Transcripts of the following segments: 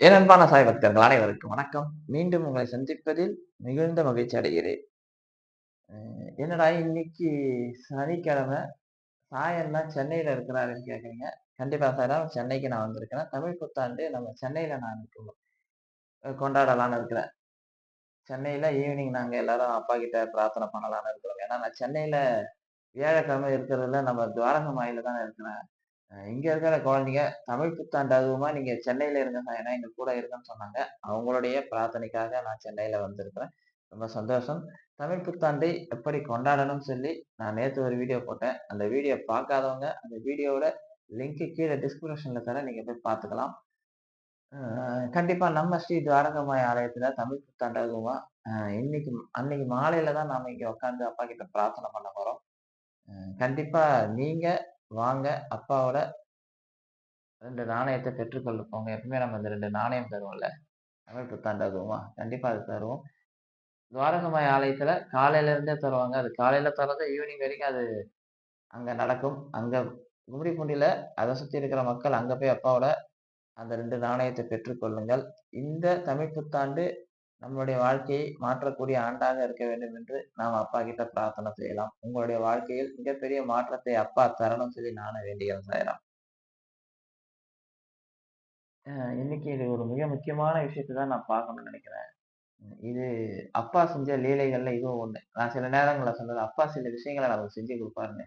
என் அன்பான சாய் பக்தர்கள் அனைவருக்கும் வணக்கம். மீண்டும் உங்களை சந்திப்பதில் மிகுந்த மகிழ்ச்சி அடைகிறேன். என்னடா இன்னைக்கு சனிக்கிழமை, சாய் சென்னையில் சென்னையில இருக்கிறாருன்னு கேட்குறீங்க. கண்டிப்பா சார் சென்னைக்கு நான் வந்திருக்கிறேன். தமிழ் புத்தாண்டு நம்ம சென்னையில நான் இருக்கோம் கொண்டாடலான்னு இருக்கிறேன். சென்னையில ஈவினிங் நாங்கள் எல்லாரும் அப்பா கிட்ட பிரார்த்தனை பண்ணலான்னு இருக்கிறோம். ஏன்னா நான் சென்னையில வியாழக்கிழமை இருக்கிறதுல நம்ம துவாரகமாயில தான் இருக்கிறேன். இங்கே இங்க இருக்கிற குழந்தைங்க தமிழ் புத்தாண்டு அதுவுமா நீங்க சென்னையில இருங்க ஏன்னா எங்க கூட இருக்கேன்னு சொன்னாங்க. அவங்களுடைய பிரார்த்தனைக்காக நான் சென்னையில வந்திருக்கிறேன். ரொம்ப சந்தோஷம். தமிழ் புத்தாண்டை எப்படி கொண்டாடணும்னு சொல்லி நான் நேற்று ஒரு வீடியோ போட்டேன். அந்த வீடியோ பார்க்காதவங்க அந்த வீடியோவோட லிங்க் கீழே டிஸ்கிரிப்ஷன்ல தர நீங்க போய் பார்த்துக்கலாம். கண்டிப்பாக கண்டிப்பா நம்ம ஸ்ரீ துவாரகமாய் ஆலயத்துல தமிழ் புத்தாண்டு அதுவுமா இன்னைக்கு அன்னைக்கு மாலையில தான் நாம இங்க உட்காந்து அப்பா கிட்ட பிரார்த்தனை பண்ண போறோம். கண்டிப்பாக கண்டிப்பா நீங்க வாங்க அப்பாவோட ரெண்டு நாணயத்தை பெற்றுக்கொள்ள போங்க. எப்பவுமே நம்ம இந்த ரெண்டு நாணயம் தருவோம்ல. தமிழ் புத்தாண்டு அதுவுமா கண்டிப்பா அது தருவோம். துவாரகமாய் ஆலயத்துல காலையில இருந்தே தருவாங்க. அது காலையில தர்றது ஈவினிங் வரைக்கும் அது அங்க நடக்கும். அங்க கும்மிடிப்பூண்டியில அதை சுத்தி இருக்கிற மக்கள் அங்க போய் அப்பாவோட அந்த ரெண்டு நாணயத்தை பெற்றுக்கொள்ளுங்கள். இந்த தமிழ் புத்தாண்டு நம்மளுடைய வாழ்க்கையை மாற்றக்கூடிய ஆண்டாக இருக்க வேண்டும் என்று நாம் அப்பா கிட்ட பிரார்த்தனை செய்யலாம். உங்களுடைய வாழ்க்கையில் மிகப்பெரிய மாற்றத்தை அப்பா தரணும் சொல்லி நானும் வேண்டிக்கிறேன் சாய்ராம். இன்னைக்கு இது ஒரு மிக முக்கியமான விஷயத்தை தான் நான் பார்க்கணும்னு நினைக்கிறேன். இது அப்பா செஞ்ச லீலைகள்ல இதுவும் ஒண்ணு. நான் சில நேரங்களில் சொன்னது அப்பா சில விஷயங்களை நமக்கு செஞ்சு கொடுப்பாருன்னு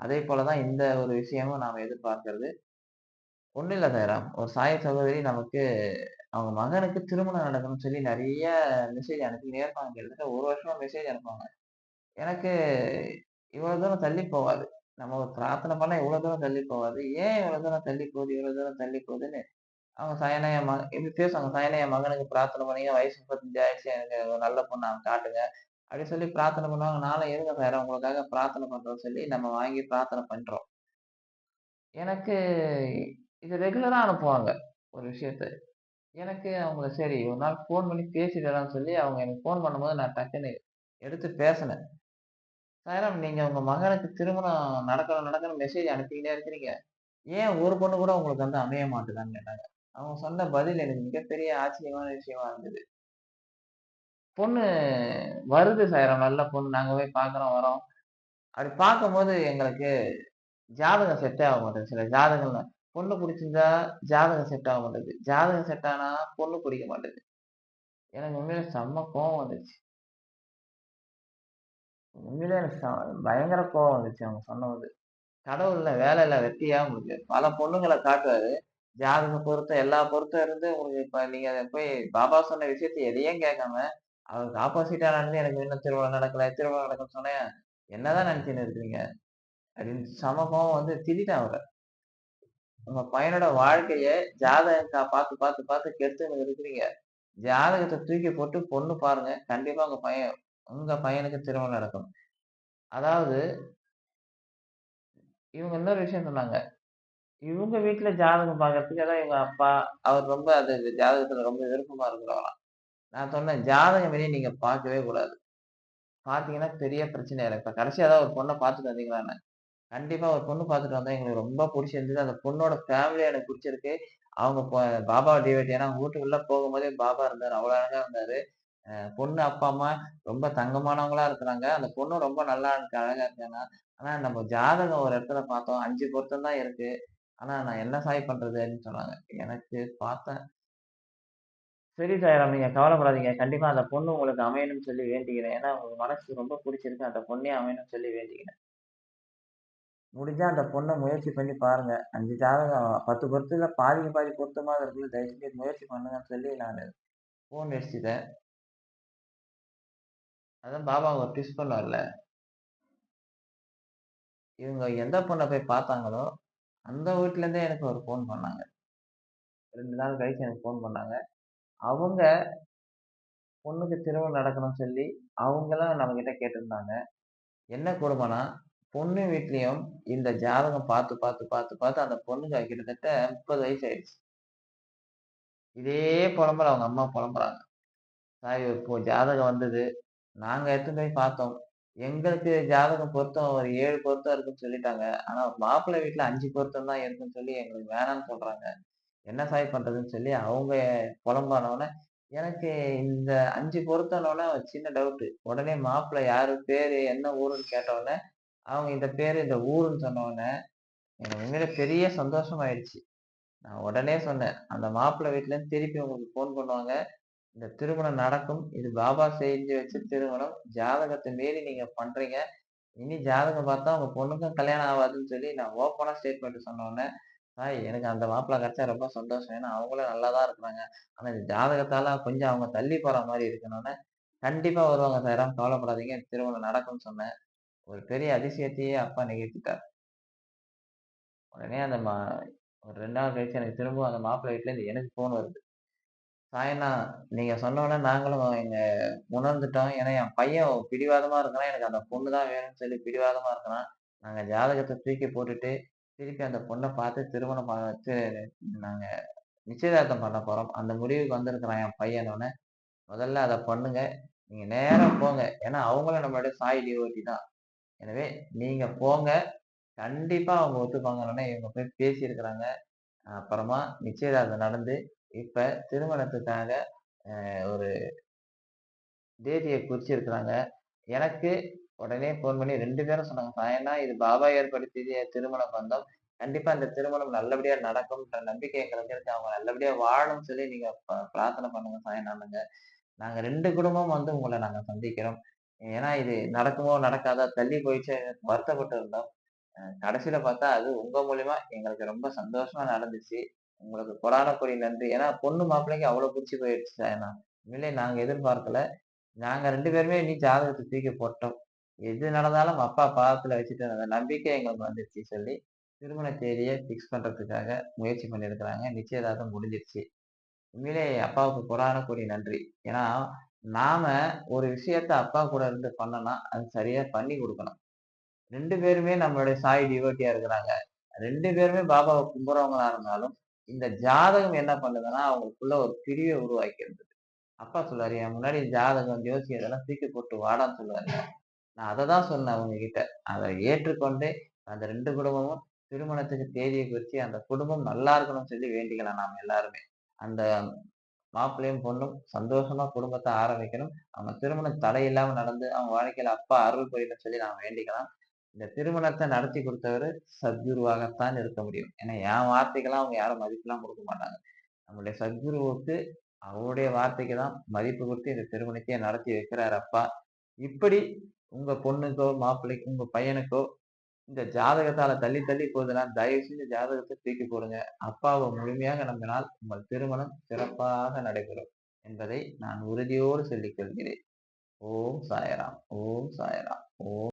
அதே போலதான் இந்த ஒரு விஷயமும் நாம் எதிர்பார்க்கறது ஒண்ணும் இல்லை சாய்ராம். ஒரு சாய சகோதரி நமக்கு அவங்க மகனுக்கு திருமணம் நடக்கணும்னு சொல்லி நிறைய மெசேஜ் அனுப்பினே இருப்பாங்க. கிட்டத்தட்ட ஒரு வருஷமா மெசேஜ் அனுப்புவாங்க. எனக்கு இவ்வளவு தூரம் தள்ளி போகாது. நம்ம ஒரு பிரார்த்தனை பண்ணா இவ்வளவு தூரம் தள்ளி போகாது. ஏன் இவ்வளவு தூரம் தள்ளி போகுது, இவ்வளவு தூரம் தள்ளி போகுதுன்னு அவங்க சயனைய மக இப்படி பேசுவாங்க. சயனைய மகனுக்கு பிரார்த்தனை பண்ணீங்க. வயசு 35 ஆயிடுச்சு. எனக்கு ஒரு நல்ல பொண்ணா காட்டுங்க. அப்படி சொல்லி பிரார்த்தனை பண்ணுவாங்க. நானும் இருங்க சார் உங்களுக்காக பிரார்த்தனை பண்றோம்ன்னு சொல்லி நம்ம வாங்கி பிரார்த்தனை பண்றோம். எனக்கு இது ரெகுலரா அனுப்புவாங்க. ஒரு விஷயத்த. எனக்கு அவங்கள சரி ஒரு நாள் ஃபோன் பண்ணி பேசிடலாம்னு சொல்லி அவங்க எனக்கு ஃபோன் பண்ணும்போது நான் டக்குன்னு எடுத்து பேசினேன். சாய்ராம் நீங்க உங்க மகனுக்கு திருமணம் நடக்கணும் நடக்கணும் மெசேஜ் அனுப்பிக்கிட்டே இருக்கிறீங்க. ஏன் ஒரு பொண்ணு கூட உங்களுக்கு வந்து அமைய மாட்டுதான்னு கேட்டாங்க. அவங்க சொன்ன பதில் எனக்கு மிகப்பெரிய ஆச்சரியமான விஷயமா இருந்தது. பொண்ணு வருது சாயிரம் நல்ல பொண்ணு. நாங்க போய் பார்க்குறோம், வரோம். அப்படி பார்க்கும்போது எங்களுக்கு ஜாதகம் செட்டே ஆக மாட்டேங்குது. சில ஜாதகங்கள்ல பொண்ணு பிடிச்சிருந்தா ஜாதகம் செட் ஆக மாட்டேது ஜாதகம் செட் ஆனா பொண்ணு பிடிக்க மாட்டேங்குது. எனக்கு உண்மையில செம்ம கோவம் வந்துச்சு. உண்மையில எனக்கு ச பயங்கர கோவம் வந்துச்சு அவங்க சொன்னது. கடவுள்ல வேலை இல்லை வெட்டியா உங்களுக்கு பல பொண்ணுங்களை காட்டுவாரு. ஜாதக பொருத்தம் எல்லா பொருத்தம் இருந்து உங்களுக்கு இப்ப நீங்க அதை போய் பாபா சொன்ன விஷயத்த எதையும் கேட்காம, அவருக்கு ஆப்போசிட்டா நடந்து எனக்கு இன்னும் திருமணம் நடக்கல, திருமணம் நடக்கலன்னு சொன்னேன் என்னதான் நினைச்சுன்னு இருக்கிறீங்க? அப்படின்னு செம கோவம் வந்து திடீர்னு அவரை உங்க பையனோட வாழ்க்கைய ஜாதகம் பார்த்து, பார்த்து, பார்த்து கெடுத்துன்னு இருக்கிறீங்க. ஜாதகத்தை தூக்கி போட்டு பொண்ணு பாருங்க. கண்டிப்பா உங்க பையன் உங்க பையனுக்கு திருமணம் நடக்கும். அதாவது இவங்க இன்னொரு விஷயம் சொன்னாங்க. இவங்க வீட்டுல ஜாதகம் பார்க்கறதுக்கு அதான் இவங்க அப்பா, அவர் ரொம்ப அது ஜாதகத்துல ரொம்ப விருப்பமா இருக்கிறவங்களாம் நான் சொன்னேன், ஜாதகம் வெளியே நீங்க பார்க்கவே கூடாது. பார்த்தீங்கன்னா பெரிய பிரச்சனை இல்லை இப்ப கடைசியா ஏதாவது ஒரு பொண்ணை பார்த்துட்டு வந்தீங்களான்னேன். கண்டிப்பா ஒரு பொண்ணு பார்த்துட்டு வந்தா எங்களுக்கு ரொம்ப பிடிச்சிருந்தது அந்த பொண்ணோட ஃபேமிலி எனக்கு பிடிச்சிருக்கு அவங்க பொ பாபா டிவைட் ஏன்னா வீட்டுக்குள்ள போகும்போதே பாபா இருந்தாரு. அவ்வளவு அழகா இருந்தாரு. அ பொண்ணு அப்பா, அம்மா ரொம்ப தங்கமானவங்களா இருக்கிறாங்க. அந்த பொண்ணும் ரொம்ப நல்லா இருக்கு. அழகா இருக்காங்க. ஆனா நம்ம ஜாதகம் ஒரு இடத்துல பார்த்தோம். அஞ்சு பொருத்தம் தான் இருக்கு. ஆனா நான் என்ன சாய் பண்றதுன்னு சொன்னாங்க. எனக்கு பார்த்தேன். சரி சாயிரம் நீங்க கவலைப்படாதீங்க. கண்டிப்பா அந்த பொண்ணு உங்களுக்கு அமையணும்னு சொல்லி வேண்டிக்கிறேன். ஏன்னா உங்க மனசுக்கு ரொம்ப புடிச்சிருக்கு. அந்த பொண்ணே அமையணும்னு சொல்லி வேண்டிக்கிறேன். முடிஞ்சால் அந்த பொண்ணை முயற்சி பண்ணி பாருங்க. 5 ஜாதகம் பத்து பொருத்தில் பாதிக்கு பாதி பொருத்தமாக இருக்குது தயவுசெய்து முயற்சி பண்ணுங்கன்னு சொல்லி நான் ஃபோன் அடிச்சுட்டேன். அதான் பாபா ஒரு ட்விஸ்ட் பண்ணுவார்ல. இவங்க எந்த பொண்ணை போய் பார்த்தாங்களோ, அந்த வீட்டிலேருந்தே எனக்கு ஒரு ஃபோன் பண்ணாங்க. ரெண்டு நாள் கழிச்சு எனக்கு ஃபோன் பண்ணாங்க. அவங்க பொண்ணுக்கு திருமணம் நடக்கணும்னு சொல்லி, அவங்களாம் நம்மகிட்ட கேட்டிருந்தாங்க. என்ன குடும்பம்னா பொண்ணு வீட்லயும் இந்த ஜாதகம் பார்த்து, பார்த்து, பார்த்து, பார்த்து அந்த பொண்ணுக்கு கிட்டத்தட்ட 30 வயசு ஆயிடுச்சு. இதே புலம்புற அவங்க அம்மா புலம்புறாங்க. சாய் இப்போ ஜாதகம் வந்தது. நாங்க எடுத்துன்னு போய் பார்த்தோம். எங்களுக்கு ஜாதகம் பொருத்தம் ஒரு ஏழு பொருத்தம் இருக்குன்னு சொல்லிட்டாங்க. ஆனா மாப்பிள்ளை வீட்டுல அஞ்சு பொருத்தம் தான் இருக்குன்னு சொல்லி எங்களுக்கு வேணான்னு சொல்றாங்க. என்ன சாய் பண்றதுன்னு சொல்லி அவங்க புலம்பானோனே, எனக்கு இந்த 5 பொருத்தனோனே ஒரு சின்ன டவுட்டு. உடனே மாப்பிள்ளை யாரு? பேரு என்ன ஊருன்னு கேட்டவுடனே, அவங்க இந்த பேர் இந்த ஊருன்னு சொன்னோடனே எனக்கு உண்மையிலே பெரிய சந்தோஷமாயிடுச்சு. நான் உடனே சொன்னேன். அந்த மாப்பிள்ளை வீட்டிலேருந்து திருப்பி உங்களுக்கு ஃபோன் பண்ணுவாங்க. இந்த திருமணம் நடக்கும். இது பாபா செஞ்சு வச்சு திருமணம். ஜாதகத்தை மீறி நீங்க பண்றீங்க. இனி ஜாதகம் பார்த்தா உங்க பொண்ணுக்கும் கல்யாணம் ஆகாதுன்னு சொல்லி நான் ஓப்பனா ஸ்டேட்மெண்ட் சொன்னோடனே சாய் எனக்கு அந்த மாப்பிள கிடைச்சா ரொம்ப சந்தோஷம். ஏன்னா அவங்களும் நல்லா தான் இருக்கிறாங்க. ஆனா இந்த ஜாதகத்தால கொஞ்சம் அவங்க தள்ளி போற மாதிரி இருக்கணும்னு கண்டிப்பா வருவாங்க சாய்ராம் கவலைப்படாதீங்க. திருமணம் நடக்கும்னு சொன்னேன். ஒரு பெரிய அதிசயத்தையே அப்பா நிகழ்த்திட்டார். உடனே அந்த மா ஒரு ரெண்டு நாள் கழிச்சு எனக்கு திரும்பவும் அந்த மாப்பிள்ளை வீட்லருந்து எனக்கு ஃபோன் வருது. சாயண்ணா, நீங்க சொன்னோனே நாங்களும் எங்க உணர்ந்துட்டோம். ஏன்னா என் பையன் பிடிவாதமா இருக்கிறான். எனக்கு அந்த பொண்ணு தான் வேணும்னு சொல்லி பிடிவாதமா இருக்கிறான். நாங்க ஜாதகத்தை தூக்கி போட்டுட்டு, திருப்பி அந்த பொண்ணை பார்த்து திருமணம் பண்ண வச்சு நாங்க நிச்சயதார்த்தம் பண்ண போறோம். அந்த முடிவுக்கு வந்திருக்கிறான் என் பையன்னோனே, முதல்ல அதை பண்ணுங்க. நீங்க நேரம் போங்க. ஏன்னா அவங்களும் நம்மளுடைய சாய் டிஓட்டி தான். எனவே நீங்க போங்க. கண்டிப்பா அவங்க ஒத்துப்பாங்கன்னோனே, இவங்க போய் பேசியிருக்கிறாங்க. அப்புறமா நிச்சயதார்த்தம் நடந்து, இப்ப திருமணத்துக்காக ஒரு தேதியை குறிச்சிருக்கிறாங்க. எனக்கு உடனே ஃபோன் பண்ணி ரெண்டு பேரும் சொன்னாங்க. பயனா இது பாபா ஏற்படுத்திய திருமண பந்தம். கண்டிப்பா இந்த திருமணம் நல்லபடியா நடக்கும்ன்ற நம்பிக்கை எங்களுக்கு இருக்கு. அவங்க நல்லபடியா வாழணும்னு சொல்லி நீங்க ப பிரார்த்தனை பண்ணுங்க சாயனானுங்க நாங்க ரெண்டு குடும்பம் வந்து உங்களை நாங்க சந்திக்கிறோம். ஏன்னா இது நடக்குமோ, நடக்காதா தள்ளி போயிடுச்சு வருத்தப்பட்டு இருந்தோம். கடைசியில பார்த்தா அது உங்க மூலியமா எங்களுக்கு ரொம்ப சந்தோஷமா நடந்துச்சு. உங்களுக்கு கொடான கொடி நன்றி. ஏன்னா பொண்ணு மாப்பிள்ளைக்கு அவ்வளோ பிடிச்சி போயிடுச்சு ஏன்னா உண்மையிலே நாங்க எதிர்பார்க்கல. நாங்க ரெண்டு பேருமே நீ ஜாதகத்தை தூக்கி போட்டோம். எது நடந்தாலும் அப்பா பாதத்துல வச்சுட்டு அந்த நம்பிக்கை எங்களுக்கு வந்துருச்சு சொல்லி, திருமண தேதியை ஃபிக்ஸ் பண்றதுக்காக முயற்சி பண்ணியிருக்கிறாங்க. நிச்சயதார்த்தம் முடிஞ்சிருச்சு. உண்மையிலே அப்பாவுக்கு கொடான கொடி நன்றி. ஏன்னா, நாம ஒரு விஷயத்த அப்பா கூட இருந்து பண்ணோம்னா, அது சரியா பண்ணி கொடுக்கணும் ரெண்டு பேருமே நம்மளுடைய சாய் டிவோட்டியா இருக்கிறாங்க. ரெண்டு பேருமே பாபாவை கும்புறவங்களா இருந்தாலும், இந்த ஜாதகம் என்ன பண்ணுதுன்னா, அவங்களுக்குள்ள ஒரு பிரிவை உருவாக்கிருது. அப்பா சொல்லுவாரு, என் முன்னாடி ஜாதகம், ஜோசி இதெல்லாம் தூக்கி போட்டு வாடான்னு சொல்லுவாரு. நான் அதை தான் சொன்னேன் அவங்ககிட்ட. அதை ஏற்றுக்கொண்டு அந்த ரெண்டு குடும்பமும் திருமணத்துக்கு தேதியை குறித்து அந்த குடும்பம் நல்லா இருக்கணும்னு சொல்லி வேண்டிக்கலாம் நாம எல்லாருமே. அந்த மாப்பிள்ளையும், பொண்ணும் சந்தோஷமா குடும்பத்தை ஆரம்பிக்கணும். அவன் திருமணம் தடையில்லாம நடந்து, அவன் வாழ்க்கையில அப்பா அருள் புரியணும்னு சொல்லி நாம வேண்டிக்கலாம். இந்த திருமணத்தை நடத்தி கொடுத்தவர் சத்குருவாகத்தான் இருக்க முடியும். ஏன்னா என் வார்த்தைக்கெல்லாம் அவங்க யாரும் மதிப்புலாம் கொடுக்க மாட்டாங்க. நம்மளுடைய சத்குருவுக்கு அவருடைய வார்த்தைக்கு தான் மதிப்பு கொடுத்து இந்த திருமணத்தையே நடத்தி வைக்கிறாரு அப்பா. இப்படி உங்க பொண்ணுக்கோ, மாப்பிள்ளைக்கோ, உங்க பையனுக்கோ இந்த ஜாதகத்தால தள்ளி தள்ளி போதெல்லாம் தயவு செஞ்சு ஜாதகத்தை தூக்கி போடுங்க. அப்பாவை முழுமையாக நம்பினால் உங்கள் திருமணம் சிறப்பாக நடைபெறும் என்பதை நான் உறுதியோடு சொல்லிக் கொள்கிறேன். ஓம் சாயராம் ஓம் சாயராம் ஓம்